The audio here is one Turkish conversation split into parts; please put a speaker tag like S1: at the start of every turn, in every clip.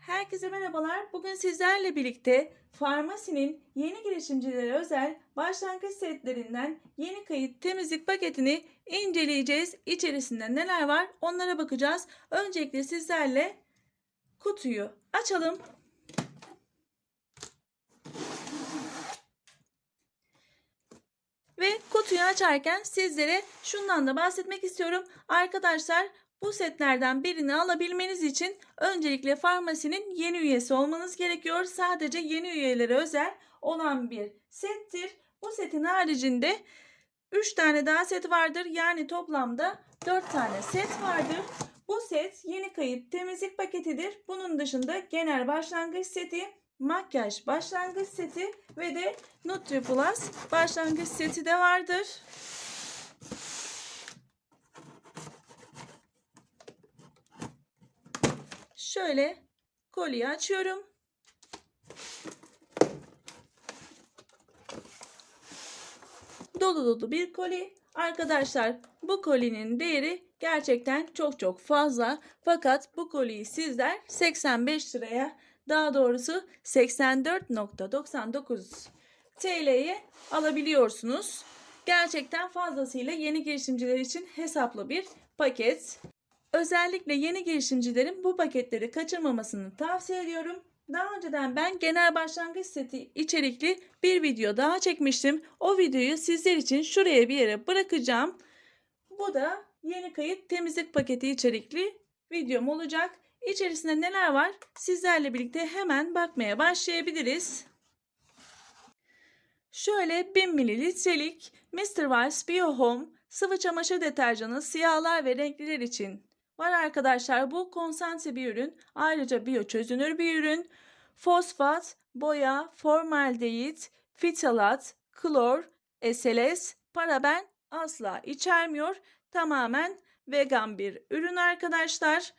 S1: Herkese merhabalar. Bugün sizlerle birlikte Farmasi'nin yeni girişimcilere özel başlangıç setlerinden yeni kayıt temizlik paketini inceleyeceğiz. İçerisinde neler var onlara bakacağız. Öncelikle sizlerle kutuyu açalım. Ve kutuyu açarken sizlere şundan da bahsetmek istiyorum. Arkadaşlar bu setlerden birini alabilmeniz için öncelikle farmasinin yeni üyesi olmanız gerekiyor. Sadece yeni üyelere özel olan bir settir. Bu setin haricinde 3 tane daha set vardır. Yani toplamda 4 tane set vardır. Bu set yeni kayıt temizlik paketidir. Bunun dışında genel başlangıç seti, makyaj başlangıç seti ve de Nutri Plus başlangıç seti de vardır. Şöyle kolyeyi açıyorum. Dolu dolu bir koli. Arkadaşlar bu kolinin değeri gerçekten çok çok fazla. Fakat bu koliyi sizler 85 liraya daha doğrusu 84.99 TL'ye alabiliyorsunuz. Gerçekten fazlasıyla yeni girişimciler için hesaplı bir paket. Özellikle yeni girişimcilerin bu paketleri kaçırmamasını tavsiye ediyorum. Daha önceden ben genel başlangıç seti içerikli bir video daha çekmiştim. O videoyu sizler için şuraya bir yere bırakacağım. Bu da yeni kayıt temizlik paketi içerikli videom olacak. İçerisinde neler var sizlerle birlikte hemen bakmaya başlayabiliriz. Şöyle 1000 mililitrelik Mr. Wise Bio Home sıvı çamaşır deterjanı siyahlar ve renkliler için var arkadaşlar. Bu konsantre bir ürün. Ayrıca biyo çözünür bir ürün. Fosfat, boya, formaldehit, fitalat, klor, SLS, paraben asla içermiyor. Tamamen vegan bir ürün arkadaşlar.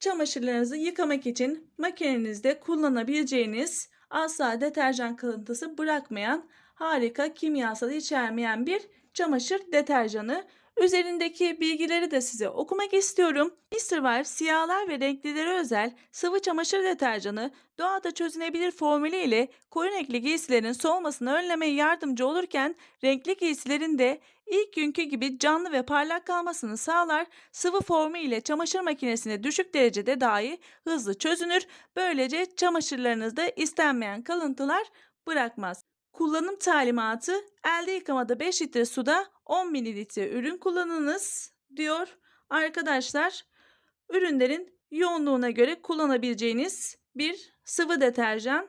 S1: Çamaşırlarınızı yıkamak için makinenizde kullanabileceğiniz asla deterjan kalıntısı bırakmayan harika kimyasal içermeyen bir çamaşır deterjanı. Üzerindeki bilgileri de size okumak istiyorum. Mr. Wife siyahlar ve renklilere özel sıvı çamaşır deterjanı doğada çözünebilir formülü ile koyu renkli giysilerin soğumasını önlemeye yardımcı olurken renkli giysilerin de ilk günkü gibi canlı ve parlak kalmasını sağlar. Sıvı formu ile çamaşır makinesine düşük derecede dahi hızlı çözünür. Böylece çamaşırlarınızda istenmeyen kalıntılar bırakmaz. Kullanım talimatı elde yıkamada 5 litre suda 10 mililitre ürün kullanınız diyor. Arkadaşlar ürünlerin yoğunluğuna göre kullanabileceğiniz bir sıvı deterjan.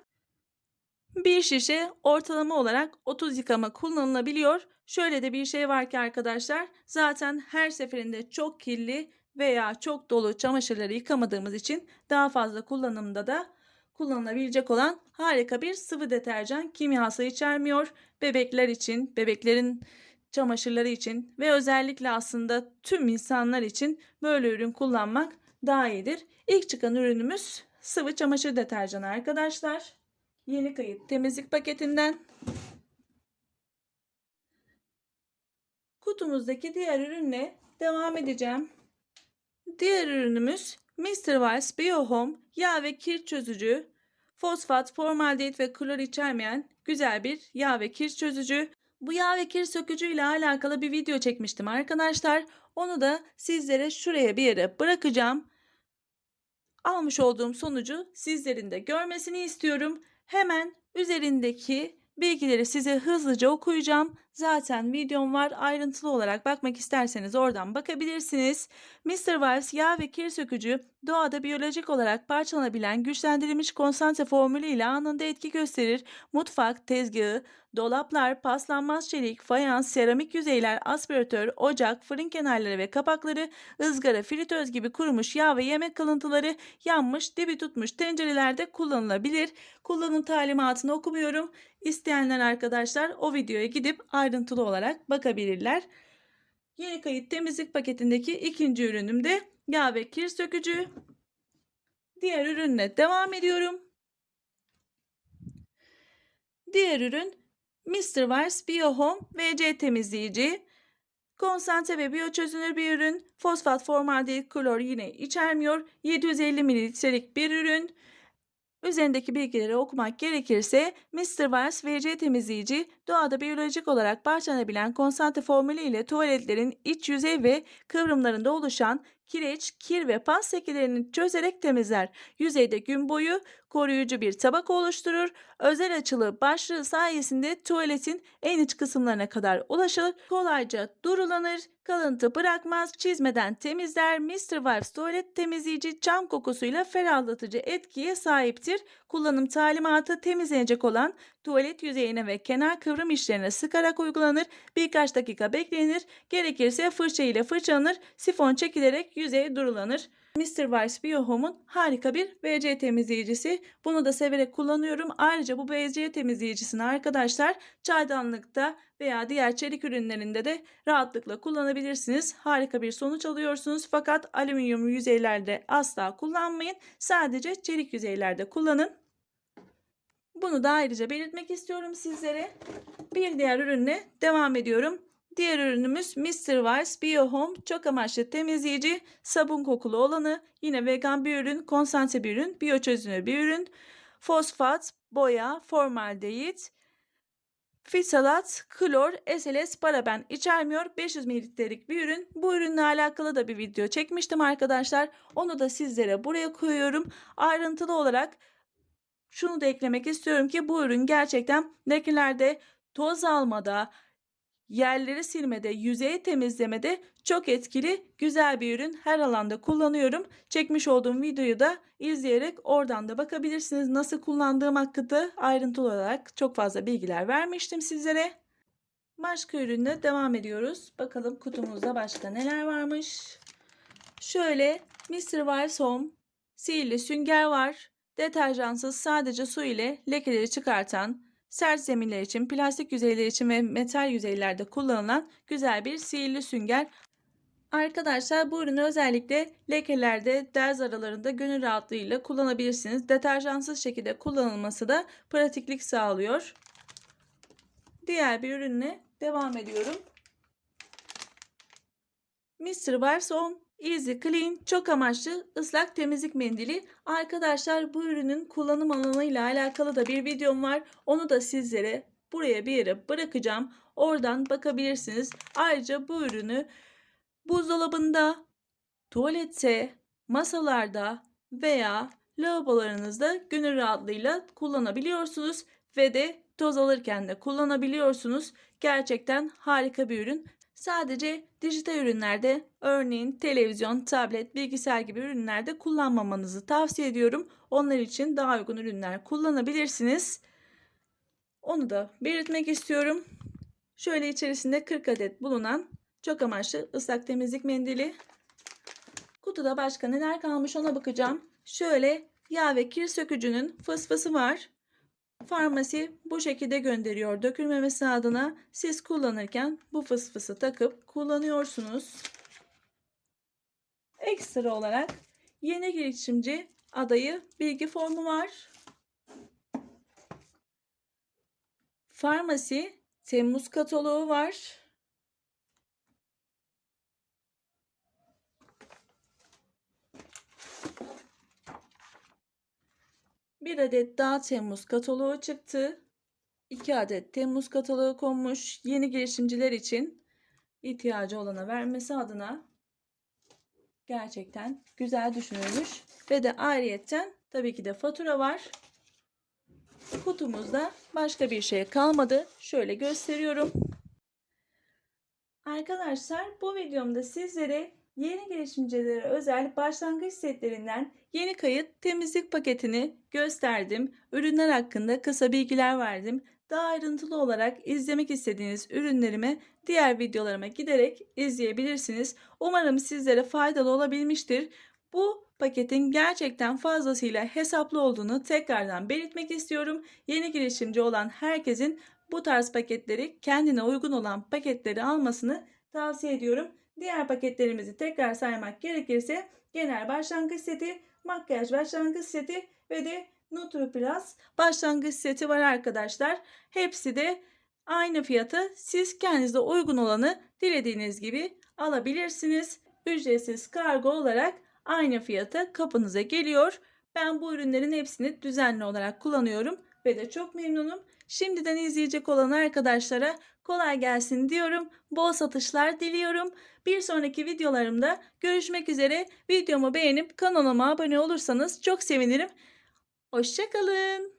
S1: Bir şişe ortalama olarak 30 yıkama kullanılabiliyor. Şöyle de bir şey var ki arkadaşlar zaten her seferinde çok kirli veya çok dolu çamaşırları yıkamadığımız için daha fazla kullanımda da kullanılabilecek olan harika bir sıvı deterjan kimyası içermiyor. Bebekler için, bebeklerin çamaşırları için ve özellikle aslında tüm insanlar için böyle ürün kullanmak daha iyidir. İlk çıkan ürünümüz sıvı çamaşır deterjanı arkadaşlar. Yeni kayıt temizlik paketinden. Kutumuzdaki diğer ürünle devam edeceğim. Diğer ürünümüz Mr. Wise Bio Home yağ ve kir çözücü, fosfat, formaldehit ve klor içermeyen güzel bir yağ ve kir çözücü. Bu yağ ve kir sökücü ile alakalı bir video çekmiştim arkadaşlar. Onu da sizlere şuraya bir yere bırakacağım. Almış olduğum sonucu sizlerin de görmesini istiyorum. Hemen üzerindeki bilgileri size hızlıca okuyacağım. Zaten videom var. Ayrıntılı olarak bakmak isterseniz oradan bakabilirsiniz. Mr. Wives yağ ve kir sökücü doğada biyolojik olarak parçalanabilen güçlendirilmiş konsantre formülü ile anında etki gösterir. Mutfak, tezgahı, dolaplar, paslanmaz çelik, fayans, seramik yüzeyler, aspiratör, ocak, fırın kenarları ve kapakları, ızgara, fritöz gibi kurumuş yağ ve yemek kalıntıları yanmış, dibi tutmuş tencerelerde kullanılabilir. Kullanım talimatını okumuyorum. İsteyenler arkadaşlar o videoya gidip ayrıntılı olarak bakabilirler. Yeni kayıt temizlik paketindeki ikinci ürünüm de yağ ve kir sökücü. Diğer ürünle devam ediyorum. Diğer ürün Mr. Wise Bio Home WC temizleyici. Konsantre ve biyoçözünür bir ürün. Fosfat, formaldehit, klor yine içermiyor. 750 mililitrelik bir ürün. Üzerindeki bilgileri okumak gerekirse Mr. Wells WC temizleyici doğada biyolojik olarak parçalanabilen konsantre formülü ile tuvaletlerin iç yüzey ve kıvrımlarında oluşan kireç, kir ve pas lekelerini çözerek temizler. Yüzeyde gün boyu koruyucu bir tabaka oluşturur. Özel açılı başlığı sayesinde tuvaletin en iç kısımlarına kadar ulaşılır. Kolayca durulanır, kalıntı bırakmaz, çizmeden temizler. Mr. Wipes tuvalet temizleyici cam kokusuyla ferahlatıcı etkiye sahiptir. Kullanım talimatı temizlenecek olan tuvalet yüzeyine ve kenar kıvrım işlerine sıkarak uygulanır. Birkaç dakika beklenir. Gerekirse fırça ile fırçalanır. Sifon çekilerek yüzeye durulanır. Mr. Wipes Biohome'un harika bir WC temizleyicisi. Bunu da severek kullanıyorum. Ayrıca bu WC temizleyicisini arkadaşlar çaydanlıkta veya diğer çelik ürünlerinde de rahatlıkla kullanabilirsiniz. Harika bir sonuç alıyorsunuz. Fakat alüminyum yüzeylerde asla kullanmayın. Sadece çelik yüzeylerde kullanın. Bunu da ayrıca belirtmek istiyorum sizlere. Bir diğer ürünle devam ediyorum. Diğer ürünümüz Mr. Wise Bio Home çok amaçlı temizleyici sabun kokulu olanı. Yine vegan bir ürün, konsantre bir ürün, biyoçözünür bir ürün. Fosfat, boya, formaldehit, fitalat, klor, SLS, paraben içermiyor. 500 mililitrelik bir ürün. Bu ürünle alakalı da bir video çekmiştim arkadaşlar. Onu da sizlere buraya koyuyorum. Ayrıntılı olarak şunu da eklemek istiyorum ki bu ürün gerçekten lekelerde, toz almada, yerleri silmede, yüzeyi temizlemede çok etkili, güzel bir ürün. Her alanda kullanıyorum. Çekmiş olduğum videoyu da izleyerek oradan da bakabilirsiniz. Nasıl kullandığım hakkında ayrıntılı olarak çok fazla bilgiler vermiştim sizlere. Başka ürünle devam ediyoruz. Bakalım kutumuzda başka neler varmış. Şöyle Mr. Wiles Home sihirli sünger var. Deterjansız sadece su ile lekeleri çıkartan, sert zeminler için, plastik yüzeyler için ve metal yüzeylerde kullanılan güzel bir sihirli sünger. Arkadaşlar bu ürünü özellikle lekelerde, derz aralarında gönül rahatlığıyla kullanabilirsiniz. Deterjansız şekilde kullanılması da pratiklik sağlıyor. Diğer bir ürünle devam ediyorum. Mr. Wipes Home Easy Clean çok amaçlı ıslak temizlik mendili. Arkadaşlar bu ürünün kullanım alanı ile alakalı da bir videom var. Onu da sizlere buraya bir yere bırakacağım. Oradan bakabilirsiniz. Ayrıca bu ürünü buzdolabında, tuvalette, masalarda veya lavabolarınızda gönül rahatlığıyla kullanabiliyorsunuz ve de toz alırken de kullanabiliyorsunuz. Gerçekten harika bir ürün. Sadece dijital ürünlerde örneğin televizyon, tablet, bilgisayar gibi ürünlerde kullanmamanızı tavsiye ediyorum. Onlar için daha uygun ürünler kullanabilirsiniz. Onu da belirtmek istiyorum. Şöyle içerisinde 40 adet bulunan çok amaçlı ıslak temizlik mendili. Kutuda başka neler kalmış ona bakacağım. Şöyle yağ ve kir sökücünün fısfısı var. Farmasi bu şekilde gönderiyor dökülmemesi adına. Siz kullanırken bu fısfısı takıp kullanıyorsunuz. Ekstra olarak yeni girişimci adayı bilgi formu var. Farmasi Temmuz kataloğu var. Bir adet daha Temmuz kataloğu çıktı. 2 adet Temmuz kataloğu konmuş. Yeni girişimciler için ihtiyacı olana vermesi adına gerçekten güzel düşünülmüş. Ve de ayrıyetten tabii ki de fatura var. Kutumuzda başka bir şey kalmadı. Şöyle gösteriyorum. Arkadaşlar bu videomda sizlere yeni girişimcilere özel başlangıç setlerinden yeni kayıt temizlik paketini gösterdim. Ürünler hakkında kısa bilgiler verdim. Daha ayrıntılı olarak izlemek istediğiniz ürünlerimi diğer videolarıma giderek izleyebilirsiniz. Umarım sizlere faydalı olabilmiştir. Bu paketin gerçekten fazlasıyla hesaplı olduğunu tekrardan belirtmek istiyorum. Yeni girişimci olan herkesin bu tarz paketleri kendine uygun olan paketleri almasını tavsiye ediyorum. Diğer paketlerimizi tekrar saymak gerekirse genel başlangıç seti, makyaj başlangıç seti ve de Nutri Plus başlangıç seti var arkadaşlar. Hepsi de aynı fiyatı siz kendinize uygun olanı dilediğiniz gibi alabilirsiniz. Ücretsiz kargo olarak aynı fiyata kapınıza geliyor. Ben bu ürünlerin hepsini düzenli olarak kullanıyorum ve de çok memnunum. Şimdiden izleyecek olan arkadaşlara kolay gelsin diyorum. Bol satışlar diliyorum. Bir sonraki videolarımda görüşmek üzere. Videomu beğenip kanalıma abone olursanız çok sevinirim. Hoşçakalın.